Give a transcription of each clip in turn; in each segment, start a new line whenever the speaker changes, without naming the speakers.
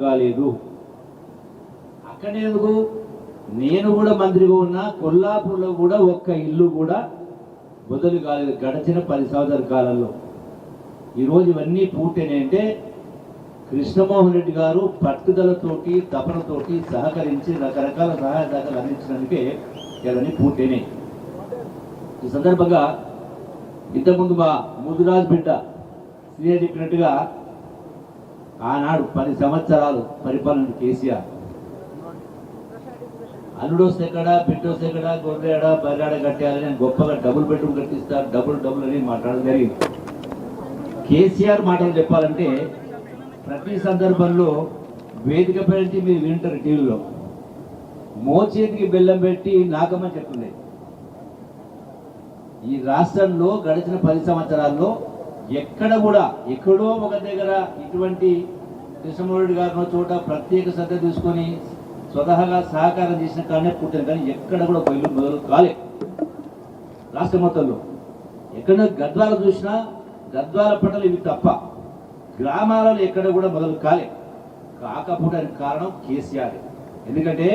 కాలేదు. అక్కడేందుకు? నేను కూడా మంత్రిగా ఉన్నా కొల్లాపూర్లో కూడా ఒక్క ఇల్లు కూడా మొదలు కాలేదు. గడిచిన పది సంవత్సరాల కాలంలో. ఈరోజు ఇవన్నీ పూర్తయినాయంటే కృష్ణమోహన్ రెడ్డి గారు పట్టుదలతోటి తపనతోటి సహకరించి రకరకాల సహాయ సహకారాలు అందించడానికే ఇవన్నీ పూర్తయినాయి. ఈ సందర్భంగా ఇంతకుముందు మా ముదురాజ్ బిడ్డ సీనియర్ చెప్పినట్టుగా ఆనాడు పది సంవత్సరాలు పరిపాలన కేసీఆర్. అల్లుడొస్తే ఎక్కడ బిడ్డ ఎక్కడ గొర్రెడ బర్రాడ కట్టేయాలని గొప్పగా డబుల్ బెడ్రూమ్ కట్టిస్తారు డబుల్ డబుల్ అని మాట్లాడడం జరిగింది. కేసీఆర్ మాటలు చెప్పాలంటే ప్రతి సందర్భంలో వేదిక పెట్టి మీరు వింటారు టీవీలో. మోచేతికి బెల్లం పెట్టి నాకమని చెప్తుంది ఈ రాష్ట్రంలో గడిచిన పది సంవత్సరాల్లో ఎక్కడ కూడా ఎక్కడో ఒక దగ్గర ఇటువంటి కృష్ణమూర్తి గారినో చోట ప్రత్యేక శ్రద్ధ తీసుకొని స్వతహాగా సహకారం చేసిన కారణే పుట్టిన కానీ ఎక్కడ కూడా ఒక ఇల్లు మొదలు కాలే. రాష్ట్ర మొత్తంలో. ఎక్కడ గద్వాల చూసినా గద్వాల పట్టలు ఇవి తప్ప గ్రామాలలో ఎక్కడ కూడా మొదలు కాలే. కాకపోవడానికి కారణం కేసీఆర్. ఎందుకంటే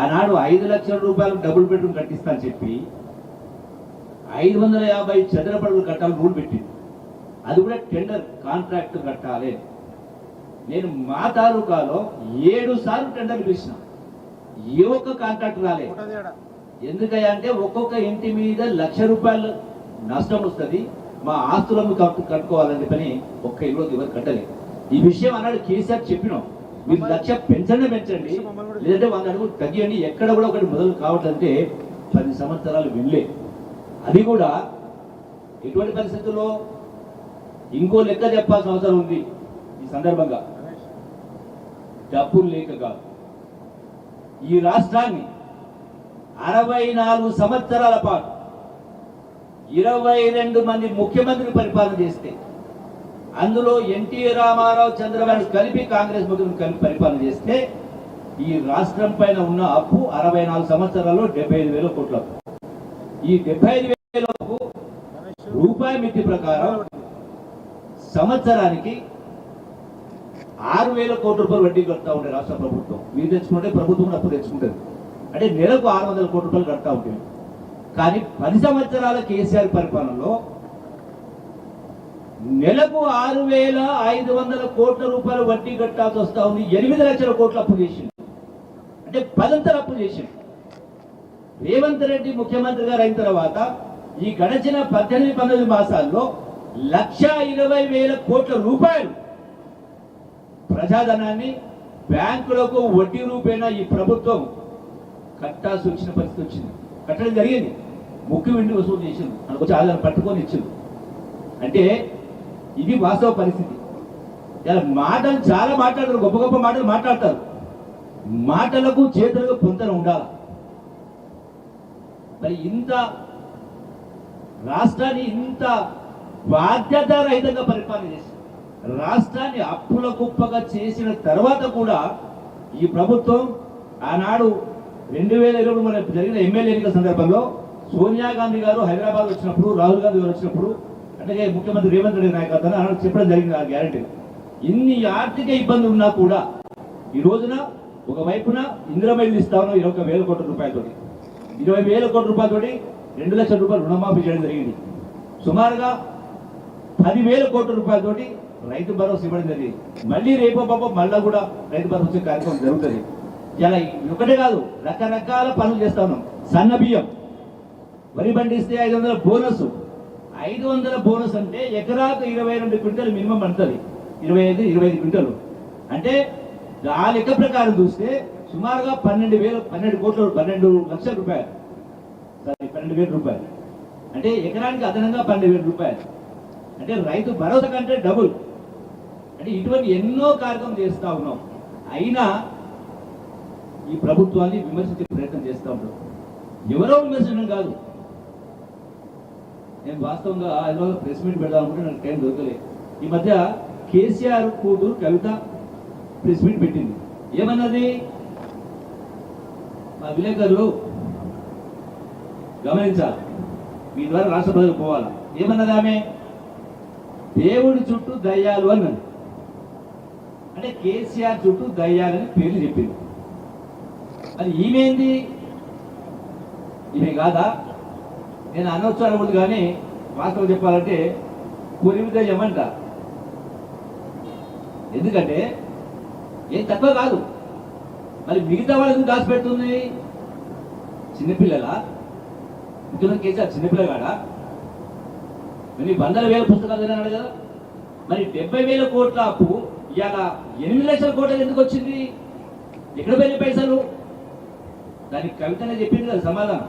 ఆనాడు ఐదు లక్షల రూపాయలు డబుల్ బెడ్రూమ్ కట్టిస్తా అని చెప్పి ఐదు వందల యాభై చదరపడులు కట్టాలని రూల్ పెట్టింది. అది కూడా టెండర్ కాంట్రాక్ట్ కట్టాలి. నేను మా తాలూకాలో ఏడు సార్లు టెండర్ పిలిచిన. ఏ ఒక్క కాంట్రాక్ట్ రాలే. ఎందుకయ్యా అంటే ఒక్కొక్క ఇంటి మీద లక్ష రూపాయలు నష్టం వస్తుంది. మా ఆస్తులను కట్టు కట్టుకోవాలని చెప్పని ఒక్క ఇల్లు ఎవరు కట్టలేదు ఈ విషయం అన్నాడు కేసీఆర్ చెప్పినాం. మీరు లక్ష పెంచండి పెంచండి. లేదంటే వంద అడుగులు తగ్గియండి. ఎక్కడ కూడా ఒకటి మొదలు కావట్లంటే పది సంవత్సరాలు వెళ్ళే అది కూడా ఎటువంటి పరిస్థితుల్లో ఇంకో లెక్క చెప్పాల్సిన అవసరం ఉంది ఈ సందర్భంగా. డబ్బులు లేక కాదు. ఈ రాష్ట్రాన్ని అరవై నాలుగు సంవత్సరాల పాటు ఇరవై రెండు మంది ముఖ్యమంత్రులు పరిపాలన చేస్తే అందులో ఎన్టీ రామారావు చంద్రబాబు కలిపి కాంగ్రెస్ ముఖ్యమంత్రులు కలిపి పరిపాలన చేస్తే ఈ రాష్ట్రం పైన ఉన్న అప్పు అరవై నాలుగు సంవత్సరాల్లో డెబ్బై ఐదు వేల కోట్ల ఈ డెబ్బై ఐదు వేల రూపాయి మితి ప్రకారం సంవత్సరానికి ఆరు వేల కోట్ల రూపాయలు వడ్డీ కడతా ఉండే రాష్ట్ర ప్రభుత్వం. మీరు తెచ్చుకుంటే ప్రభుత్వం అప్పు తెచ్చుకుంటుంది. అంటే నెలకు ఆరు వందల కోట్ల రూపాయలు కడతా ఉంటుంది కానీ పది సంవత్సరాల కేసీఆర్ పరిపాలనలో నెలకు ఆరు వేల ఐదు వందల కోట్ల రూపాయలు వడ్డీ కట్టాల్సి వస్తా ఉంది. ఎనిమిది లక్షల కోట్ల అప్పు చేసింది అంటే పదంతలు అప్పు చేసింది రేవంత్ రెడ్డి ముఖ్యమంత్రి గారు అయిన తర్వాత ఈ గడచిన పద్దెనిమిది పంతొమ్మిది మాసాల్లో లక్ష ఇరవై వేల కోట్ల రూపాయలు. ప్రజాధనాన్ని బ్యాంకులకు వడ్డీ రూపేణ ఈ ప్రభుత్వం కట్టాల్సి వచ్చిన పరిస్థితి వచ్చింది. కట్టడం జరిగింది. ముఖ్య వెండి వసూలు చేసింది. మనకు వచ్చి ఆధారం పట్టుకొని ఇచ్చింది. అంటే ఇది వాస్తవ పరిస్థితి. ఇలా మాటలు చాలా మాట్లాడతారు. గొప్ప గొప్ప మాటలు మాట్లాడతారు. మాటలకు చేతులకు పొంతన ఉండాలి? మరి ఇంత రాష్ట్రాన్ని ఇంత బాధ్యత రహితంగా పరిపాలన చేసింది. రాష్ట్రాన్ని అప్పుల కుప్పగా చేసిన తర్వాత కూడా ఈ ప్రభుత్వం ఆనాడు రెండు వేల ఇరవై మన జరిగిన ఎమ్మెల్యే ఎన్నికల సందర్భంలో సోనియా గాంధీ గారు హైదరాబాద్ వచ్చినప్పుడు రాహుల్ గాంధీ గారు వచ్చినప్పుడు అంటే ముఖ్యమంత్రి రేవంత్ రెడ్డి నాయకత్వం ఆనాడు చెప్పడం జరిగింది ఆ గ్యారంటీ. ఇన్ని ఆర్థిక ఇబ్బందులు ఉన్నా కూడా ఈ రోజున ఒక వైపున ఇంద్రమైలు ఇస్తా ఉన్నాం ఇరవై ఒక వేల కోట్ల రూపాయలతోటి. ఇరవై వేల కోట్ల రూపాయలతోటి రెండు లక్షల రూపాయలు రుణమాఫీ చేయడం జరిగింది. సుమారుగా పదివేల కోట్ల రూపాయలతోటి రైతు భరోసా ఇవ్వడం జరిగింది. మళ్ళీ రేపో పాప మళ్ళా కూడా రైతు భరోసా కార్యక్రమం జరుగుతుంది. ఇలా ఒకటే కాదు రకరకాల పనులు చేస్తా ఉన్నాం. సన్న బియ్యం. వరి పండిస్తే ఐదు వందల బోనస్. ఐదు వందల బోనస్ అంటే ఎకరాకు ఇరవై రెండు క్వింటల్ మినిమం పడుతుంది. ఇరవై ఐదు ఇరవై ఐదు క్వింటలు. అంటే ఆ లెక్క ప్రకారం చూస్తే సుమారుగా పన్నెండు వేలు పన్నెండు కోట్ల పన్నెండు లక్షల రూపాయలు. సారీ పన్నెండు వేల రూపాయలు. అంటే ఎకరానికి అదనంగా పన్నెండు వేల రూపాయలు. అంటే రైతు భరోసా కంటే డబుల్. అంటే ఇటువంటి ఎన్నో కార్యక్రమం చేస్తా ఉన్నాం. అయినా ఈ ప్రభుత్వాన్ని విమర్శించే ప్రయత్నం చేస్తూ ఉంటాం ఎవరో విమర్శించడం కాదు. నేను వాస్తవంగా హైదరాబాద్ ప్రెస్ మీట్ పెడదాం అనుకుంటే నాకు టైం దొరకలేదు ఈ మధ్య కేసీఆర్ కూతురు కవిత ప్రెస్ మీట్ పెట్టింది. ఏమన్నది? మా విలేకరులు గమనించాలి. మీ ద్వారా రాష్ట్ర ప్రజలు పోవాలా? ఏమన్నది ఆమె? దేవుడి చుట్టూ దయ్యాలు అన్నది అంటే కేసీఆర్ చుట్టూ దయ్యాలని పేర్లు చెప్పింది అది ఈమెంది? ఈమె కాదా? నేను అనొచ్చు అనకూడదు కానీ వాస్తవం చెప్పాలంటే కురిమి దయ్యం అంట ఎందుకంటే ఏం తక్కువ కాదు. మరి మిగతా వాళ్ళకి దాచిపెడుతుంది? చిన్నపిల్లల? ఇంట్లో కేసీఆర్ చిన్నపిల్లగాడా? మరి వందల వేల పుస్తకాలు తిన్నాడు కదా. మరి డెబ్బై వేల కోట్ల అప్పు ఇవాళ ఎనిమిది లక్షల కోట్ల ఎందుకు వచ్చింది? ఎక్కడ పోయిన పైసలు? దానికి కవితనే చెప్పింది కదా సమాధానం.